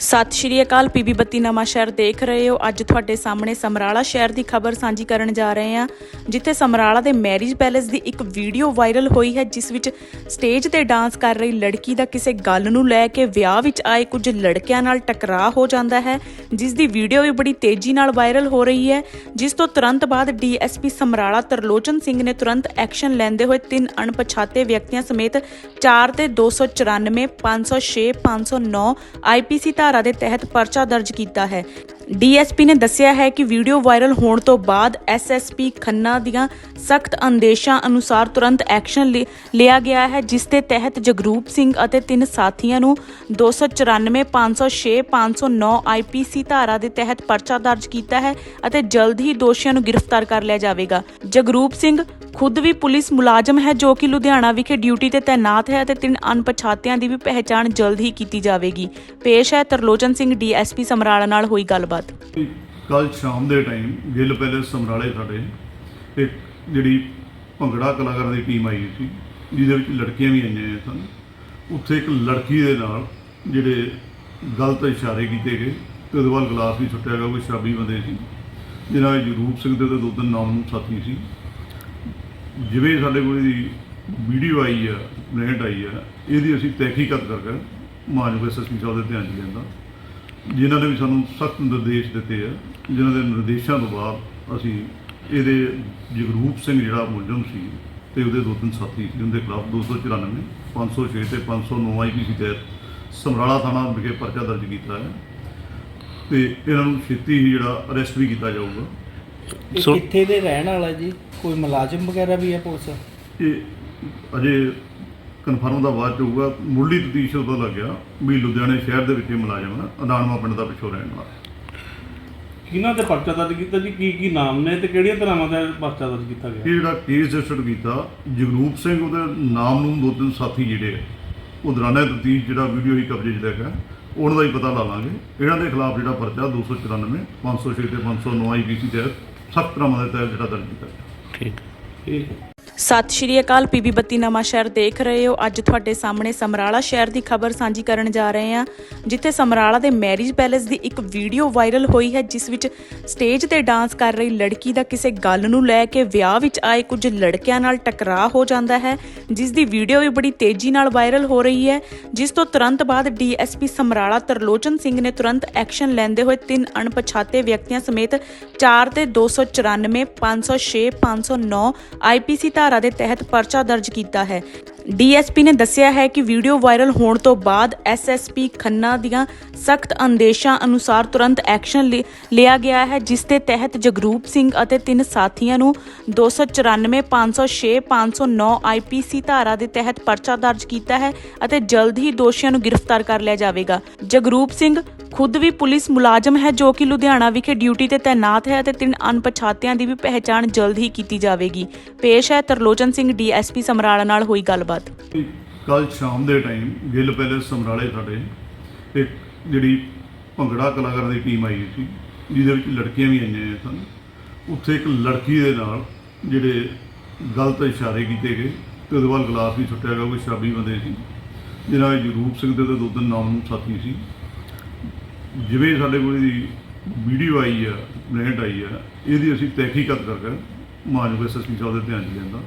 ਸਤਿ ਸ਼੍ਰੀ ਅਕਾਲ, ਪੀਬੀ ਬੱਤੀ ਨਵਾਂ ਸ਼ਹਿਰ ਦੇਖ ਰਹੇ ਹੋ। ਅੱਜ ਤੁਹਾਡੇ ਸਾਹਮਣੇ ਸਮਰਾਲਾ ਸ਼ਹਿਰ ਦੀ ਖਬਰ ਸਾਂਝੀ ਕਰਨ ਜਾ ਰਹੇ ਹਾਂ, ਜਿੱਥੇ ਸਮਰਾਲਾ ਦੇ ਮੈਰਿਜ ਪੈਲੇਸ ਦੀ ਇੱਕ ਵੀਡੀਓ ਵਾਇਰਲ ਹੋਈ ਹੈ, ਜਿਸ ਵਿੱਚ ਸਟੇਜ ਤੇ ਡਾਂਸ ਕਰ ਰਹੀ ਲੜਕੀ ਦਾ ਕਿਸੇ ਗੱਲ ਨੂੰ ਲੈ ਕੇ ਵਿਆਹ ਵਿੱਚ ਆਏ ਕੁਝ ਲੜਕਿਆਂ ਨਾਲ ਟਕਰਾਅ ਹੋ ਜਾਂਦਾ ਹੈ, ਜਿਸ ਦੀ ਵੀਡੀਓ ਵੀ ਬੜੀ ਤੇਜ਼ੀ ਨਾਲ ਵਾਇਰਲ ਹੋ ਰਹੀ ਹੈ, ਜਿਸ ਤੋਂ ਤੁਰੰਤ ਬਾਅਦ ਡੀਐਸਪੀ ਸਮਰਾਲਾ ਤਰਲੋਚਨ ਸਿੰਘ ਨੇ ਤੁਰੰਤ ਐਕਸ਼ਨ ਲੈਂਦੇ ਹੋਏ ਤਿੰਨ ਅਣਪਛਾਤੇ ਵਿਅਕਤੀਆਂ ਸਮੇਤ 4 ਤੇ 294 506 509 ਆਈਪੀਸੀ ਧਾਰਾ ਦੇ ਤਹਿਤ ਪਰਚਾ ਦਰਜ ਕੀਤਾ ਹੈ। ਡੀਐਸਪੀ ਨੇ ਦੱਸਿਆ ਹੈ ਕਿ ਵੀਡੀਓ ਵਾਇਰਲ ਹੋਣ ਤੋਂ ਬਾਅਦ ਐਸਐਸਪੀ ਖੰਨਾ ਦੀਆਂ ਸਖਤ ਅੰਦੇਸ਼ਾਂ ਅਨੁਸਾਰ ਤੁਰੰਤ ਐਕਸ਼ਨ ਲਿਆ ਗਿਆ ਹੈ, ਜਿਸ ਦੇ ਤਹਿਤ ਜਗਰੂਪ ਸਿੰਘ ਅਤੇ ਤਿੰਨ ਸਾਥੀਆਂ ਨੂੰ 294 506 509 ਆਈਪੀਸੀ ਧਾਰਾ ਦੇ ਤਹਿਤ ਪਰਚਾ ਦਰਜ ਕੀਤਾ ਹੈ ਅਤੇ ਜਲਦ ਹੀ ਦੋਸ਼ੀਆਂ ਨੂੰ ਗ੍ਰਿਫਤਾਰ ਕਰ ਲਿਆ ਜਾਵੇਗਾ। ਜਗਰੂਪ ਸਿੰਘ ਖੁਦ ਵੀ ਪੁਲਿਸ ਮੁਲਾਜ਼ਮ ਹੈ ਜੋ ਕਿ ਲੁਧਿਆਣਾ ਵਿਖੇ ਡਿਊਟੀ ਤੇ ਤਾਇਨਾਤ ਹੈ ਅਤੇ ਤਿੰਨ ਅਣਪਛਾਤਿਆਂ ਦੀ ਵੀ ਪਹਿਚਾਣ ਜਲਦ ਹੀ ਕੀਤੀ ਜਾਵੇਗੀ। ਪੇਸ਼ ਹੈ ਤਰਲੋਚਨ ਸਿੰਘ, ਡੀਐਸਪੀ ਸਮਰਾਲਾ ਨਾਲ ਹੋਈ ਗੱਲਬਾਤ। ਕੱਲ ਸ਼ਾਮ ਦੇ ਟਾਈਮ ਗਿੱਲ ਪੈਲੇਸ ਸਮਰਾਲੇ ਸਾਡੇ ਇੱਕ ਜਿਹੜੀ ਭੰਗੜਾ ਕਲਾਕਾਰਾਂ ਦੀ ਟੀਮ ਆਈ ਸੀ, ਜਿਹਦੇ ਵਿੱਚ ਲੜਕੀਆਂ ਵੀ ਆਈਆਂ ਸਨ। ਉੱਥੇ ਇੱਕ ਲੜਕੀ ਦੇ ਨਾਲ ਜਿਹੜੇ ਗਲਤ ਇਸ਼ਾਰੇ ਕੀਤੇ ਗਏ ਤੇ ਉਹਦੇ ਵੱਲ ਗਲਾਸ ਵੀ ਸੁੱਟਿਆ ਗਿਆ ਕੋਈ ਸ਼ਰਾਬੀ ਬੰਦੇ ਸੀ। ਜਿਨ੍ਹਾਂ ਵਿੱਚ ਰੂਪ ਸਿੰਘ ਦੇ ਦੋ ਤਿੰਨ ਨਾਮ ਸਾਥੀ ਸੀ। ਜਿਵੇਂ ਸਾਡੇ ਕੋਲ ਇਹਦੀ ਵੀਡੀਓ ਆਈ ਆ ਕੰਪਲੇਂਟ ਆਈ ਆ, ਇਹਦੀ ਅਸੀਂ ਤਹਿਕੀਕਤ ਕਰਕੇ ਮਾਨਯੋਗ ਐਸਐਸਪੀ ਸਾਹਿਬ ਦੇ ਧਿਆਨ 'ਚ ਲਿਆਂਦਾ ਜਿਨ੍ਹਾਂ ਨੇ ਵੀ ਸਾਨੂੰ ਸਖਤ ਨਿਰਦੇਸ਼ ਦਿੱਤੇ ਆ, ਜਿਨ੍ਹਾਂ ਦੇ ਨਿਰਦੇਸ਼ਾਂ ਤੋਂ ਬਾਅਦ ਅਸੀਂ ਇਹਦੇ ਜਗਰੂਪ ਸਿੰਘ ਜਿਹੜਾ ਮੁਲਜ਼ਮ ਸੀ ਤੇ ਉਹਦੇ ਦੋ ਤਿੰਨ ਸਾਥੀ ਸੀ, ਉਹਦੇ ਖਿਲਾਫ 294 506 ਤੇ 509 ਆਈਪੀਸੀ ਤਹਿਤ ਸਮਰਾਲਾ ਥਾਣਾ ਵਿਖੇ ਪਰਚਾ ਦਰਜ ਕੀਤਾ ਹੈ। ਤੇ ਇਹਨਾਂ ਨੂੰ ਛੇਤੀ ਹੀ ਜਿਹੜਾ ਅਰੈਸਟ ਵੀ ਕੀਤਾ ਜਾਊਗਾ। ਕਿੱਥੇ ਦੇ ਰਹਿਣ ਵਾਲਾ ਜੀ? ਕੋਈ ਮੁਲਾਜ਼ਮ ਵਗੈਰਾ ਵੀ ਹੈ ਪੁਲਿਸ? ਇਹ ਅਜੇ ਕਨਫਰਮ ਦਾ ਬਾਅਦ ਚ ਹੋਊਗਾ। ਮੁੱਢਲੀ ਤਫਤੀਸ਼ ਤੋਂ ਪਤਾ ਲੱਗਿਆ ਵੀ ਲੁਧਿਆਣੇ ਸ਼ਹਿਰ ਦੇ ਵਿੱਚ ਇਹ ਮੁਲਾਜ਼ਮ ਹੈ ਅਦਾਨਵਾ ਪਿੰਡ ਦਾ ਪਿੱਛੋਂ ਰਹਿਣ ਵਾਲਾ। ਕਿਹਨਾਂ ਤੇ ਪਰਚਾ ਦਰਜ ਕੀਤਾ ਜੀ? ਕੀ ਕੀ ਨਾਮ ਨੇ ਤੇ ਕਿਹੜੀਆਂ ਤਰ੍ਹਾਂ ਦਾ ਪਰਚਾ ਦਰਜ ਕੀਤਾ ਇਹ ਗਿਆ ਜਿਹੜਾ ਕੇਸ ਰਜਿਸਟਰ ਕੀਤਾ ਜਗਰੂਪ ਸਿੰਘ ਉਹਦੇ ਨਾਮ ਨੂੰ ਦੋ ਤਿੰਨ ਸਾਥੀ ਜਿਹੜੇ ਆ ਉਹ ਦੌਰਾਨੇ ਤਫਤੀਸ਼ ਜਿਹੜਾ ਵੀਡੀਓ ਹੀ ਕਬਜ਼ੇ 'ਚ ਲੈ ਗਿਆ ਉਹਨਾਂ ਦਾ ਹੀ ਪਤਾ ਲਾ ਲਾਂਗੇ। ਇਹਨਾਂ ਦੇ ਖਿਲਾਫ ਜਿਹੜਾ ਪਰਚਾ 294 506 ਤੇ 509 ਆਈਪੀਸੀ ਤਹਿਤ ਸਖਤ ਤਰ੍ਹਾਂ ਦੇ ਤਹਿਤ ਜਿਹੜਾ ਦਰਜ ਕੀਤਾ ਗਿਆ। ਠੀਕ ਠੀਕ ਸਤਿ ਸ਼੍ਰੀ ਅਕਾਲ ਪੀਬੀ ਬੱਤੀ ਨਵਾਂ ਸ਼ਹਿਰ ਦੇਖ ਰਹੇ ਹੋ। ਅੱਜ ਤੁਹਾਡੇ ਸਾਹਮਣੇ ਸਮਰਾਲਾ ਸ਼ਹਿਰ ਦੀ ਖਬਰ ਸਾਂਝੀ ਕਰਨ ਜਾ ਰਹੇ ਹਾਂ, ਜਿੱਥੇ ਸਮਰਾਲਾ ਦੇ ਮੈਰਿਜ ਪੈਲੇਸ ਦੀ ਇੱਕ ਵੀਡੀਓ ਵਾਇਰਲ ਹੋਈ ਹੈ, ਜਿਸ ਵਿੱਚ ਸਟੇਜ ਤੇ ਡਾਂਸ ਕਰ ਰਹੀ ਲੜਕੀ ਦਾ ਕਿਸੇ ਗੱਲ ਨੂੰ ਲੈ ਕੇ ਵਿਆਹ ਵਿੱਚ ਆਏ ਕੁਝ ਲੜਕਿਆਂ ਨਾਲ ਟਕਰਾਅ ਹੋ ਜਾਂਦਾ ਹੈ, ਜਿਸ ਦੀ ਵੀਡੀਓ ਵੀ ਬੜੀ ਤੇਜ਼ੀ ਨਾਲ ਵਾਇਰਲ ਹੋ ਰਹੀ ਹੈ, ਜਿਸ ਤੋਂ ਤੁਰੰਤ ਬਾਅਦ ਡੀਐਸਪੀ ਸਮਰਾਲਾ ਤਰਲੋਚਨ ਸਿੰਘ ਨੇ ਤੁਰੰਤ ਐਕਸ਼ਨ ਲੈਂਦੇ ਹੋਏ ਤਿੰਨ ਅਣਪਛਾਤੇ ਵਿਅਕਤੀਆਂ ਸਮੇਤ 4 ਤੇ 294 506 509 ਆਈਪੀਸੀ ਧਾਰਾ ਦੇ ਤਹਿਤ ਪਰਚਾ ਦਰਜ ਕੀਤਾ ਹੈ। ਡੀਐਸਪੀ ਨੇ ਦੱਸਿਆ ਹੈ ਕਿ ਵੀਡੀਓ ਵਾਇਰਲ ਹੋਣ ਤੋਂ ਬਾਅਦ ਐਸਐਸਪੀ ਖੰਨਾ ਦੀਆਂ ਸਖਤ ਅੰਦੇਸ਼ਾਂ ਅਨੁਸਾਰ ਤੁਰੰਤ ਐਕਸ਼ਨ ਲਿਆ ਗਿਆ ਹੈ, ਜਿਸ ਦੇ ਤਹਿਤ ਜਗਰੂਪ ਸਿੰਘ ਅਤੇ ਤਿੰਨ ਸਾਥੀਆਂ ਨੂੰ 294 506 509 ਆਈਪੀਸੀ ਧਾਰਾ ਦੇ ਤਹਿਤ ਪਰਚਾ ਦਰਜ ਕੀਤਾ ਹੈ ਅਤੇ ਜਲਦ ਹੀ ਦੋਸ਼ੀਆਂ ਨੂੰ ਗ੍ਰਿਫਤਾਰ ਕਰ ਲਿਆ ਜਾਵੇਗਾ। ਜਗਰੂਪ ਸਿੰਘ ਖੁਦ ਵੀ ਪੁਲਿਸ ਮੁਲਾਜ਼ਮ ਹੈ ਜੋ ਕਿ ਲੁਧਿਆਣਾ ਵਿਖੇ ਡਿਊਟੀ ਤੇ ਤਾਇਨਾਤ ਹੈ ਅਤੇ ਤਿੰਨ ਅਣਪਛਾਤਿਆਂ ਦੀ ਵੀ ਪਹਿਚਾਣ ਜਲਦ ਹੀ ਕੀਤੀ ਜਾਵੇਗੀ। ਪੇਸ਼ ਹੈ ਤਰਲੋਚਨ ਸਿੰਘ, ਡੀਐਸਪੀ ਸਮਰਾਲਾ ਨਾਲ ਹੋਈ ਗੱਲਬਾਤ। ਕੱਲ ਸ਼ਾਮ ਦੇ ਟਾਈਮ ਗਿੱਲ ਪੈਲੇਸ ਸਮਰਾਲੇ ਸਾਡੇ ਇੱਕ ਜਿਹੜੀ ਭੰਗੜਾ ਕਲਾਕਾਰਾਂ ਦੀ ਟੀਮ ਆਈ ਸੀ, ਜਿਹਦੇ ਵਿੱਚ ਲੜਕੀਆਂ ਵੀ ਆਈਆਂ ਸਨ, ਉੱਥੇ ਇੱਕ ਲੜਕੀ ਦੇ ਨਾਲ ਜਿਹੜੇ ਗਲਤ ਇਸ਼ਾਰੇ ਕੀਤੇ ਗਏ ਤੇ ਉਹਦੇ ਵੱਲ ਗਲਾਸ ਵੀ ਸੁੱਟਿਆ ਗਿਆ ਕੋਈ ਸ਼ਰਾਬੀ ਬੰਦੇ ਸੀ, ਜਿਹਨਾਂ ਵਿੱਚ ਰੂਪ ਸਿੰਘ ਦੇ ਦੋ ਤਿੰਨ ਨਾਮ ਸਾਥੀ ਸੀ। ਜਿਵੇਂ ਸਾਡੇ ਕੋਲ ਇਹਦੀ ਵੀਡੀਓ ਆਈ ਆ ਕੰਪਲੇਂਟ ਆਈ ਆ, ਇਹਦੀ ਅਸੀਂ ਤਹਿਕੀਕਤ ਕਰਕੇ ਮਾਨਯੋਗ ਐਸਐਸਪੀ ਸਾਹਿਬ ਦੇ ਧਿਆਨ 'ਚ ਲਿਆਂਦਾ।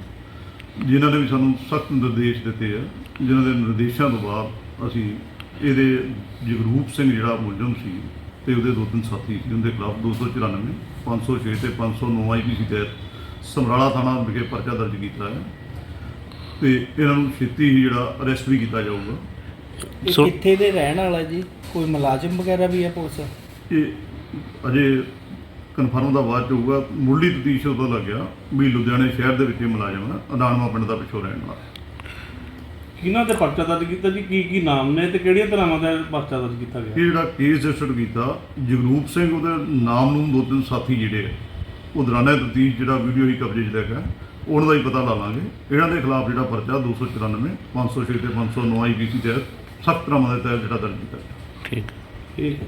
ਜਿਨ੍ਹਾਂ ਨੇ ਵੀ ਸਾਨੂੰ ਸਖਤ ਨਿਰਦੇਸ਼ ਦਿੱਤੇ ਆ, ਜਿਨ੍ਹਾਂ ਦੇ ਨਿਰਦੇਸ਼ਾਂ ਤੋਂ ਬਾਅਦ ਅਸੀਂ ਇਹਦੇ ਜਗਰੂਪ ਸਿੰਘ ਜਿਹੜਾ ਮੁਲਜ਼ਮ ਸੀ ਤੇ ਉਹਦੇ ਦੋ ਤਿੰਨ ਸਾਥੀ ਸੀ, ਉਹਦੇ ਖਿਲਾਫ 294 506 ਤੇ 509 ਆਈਪੀਸੀ ਤਹਿਤ ਸਮਰਾਲਾ ਥਾਣਾ ਵਿਖੇ ਪਰਚਾ ਦਰਜ ਕੀਤਾ ਹੈ। ਤੇ ਇਹਨਾਂ ਨੂੰ ਛੇਤੀ ਹੀ ਜਿਹੜਾ ਅਰੈਸਟ ਵੀ ਕੀਤਾ ਜਾਊਗਾ। ਇਹ ਸੋ- ਕਿੱਥੇ ਦੇ ਰਹਿਣ ਵਾਲਾ ਜੀ? ਕੋਈ ਮੁਲਾਜ਼ਮ ਵਗੈਰਾ ਵੀ ਹੈ ਪੁਲਿਸ? ਇਹ ਅਜੇ ਕਨਫਰਮ ਦਾ ਬਾਅਦ ਚ ਹੋਊਗਾ। ਮੁੱਢਲੀ ਤਫਤੀਸ਼ ਤੋਂ ਪਤਾ ਲੱਗਿਆ ਵੀ ਲੁਧਿਆਣੇ ਸ਼ਹਿਰ ਦੇ ਵਿੱਚ ਇਹ ਮੁਲਾਜ਼ਮ ਹੈ। ਅਦਾਨਵਾ ਪਿੰਡ ਦਾ ਪਿੱਛੋਂ ਰਹਿਣ ਵਾਲਾ। ਕਿਹਨਾਂ ਤੇ ਪਰਚਾ ਦਰਜ ਕੀਤਾ ਜੀ? ਕੀ ਕੀ ਨਾਮ ਨੇ ਤੇ ਕਿਹੜੀਆਂ ਤਰ੍ਹਾਂ ਦਾ ਪਰਚਾ ਦਰਜ ਕੀਤਾ ਇਹ ਗਿਆ ਜਿਹੜਾ ਕੇਸ ਰਜਿਸਟਰ ਕੀਤਾ ਜਗਰੂਪ ਸਿੰਘ ਉਹਦੇ ਨਾਮ ਨੂੰ ਦੋ ਤਿੰਨ ਸਾਥੀ ਜਿਹੜੇ ਆ ਉਹ ਦੌਰਾਨੇ ਤਫਤੀਸ਼ ਜਿਹੜਾ ਵੀਡੀਓ ਹੀ ਕਬਜ਼ੇ 'ਚ ਲੈ ਗਿਆ ਉਹਨਾਂ ਦਾ ਹੀ ਪਤਾ ਲਾ ਲਾਂਗੇ। ਇਹਨਾਂ ਦੇ ਖਿਲਾਫ ਜਿਹੜਾ ਪਰਚਾ 294 506 ਤੇ 509 ਆਈਪੀਸੀ ਤਹਿਤ ਸਖਤ ਤਰ੍ਹਾਂ ਦੇ ਤਹਿਤ ਜਿਹੜਾ ਦਰਜ ਕੀਤਾ ਠੀਕ। ਠੀਕ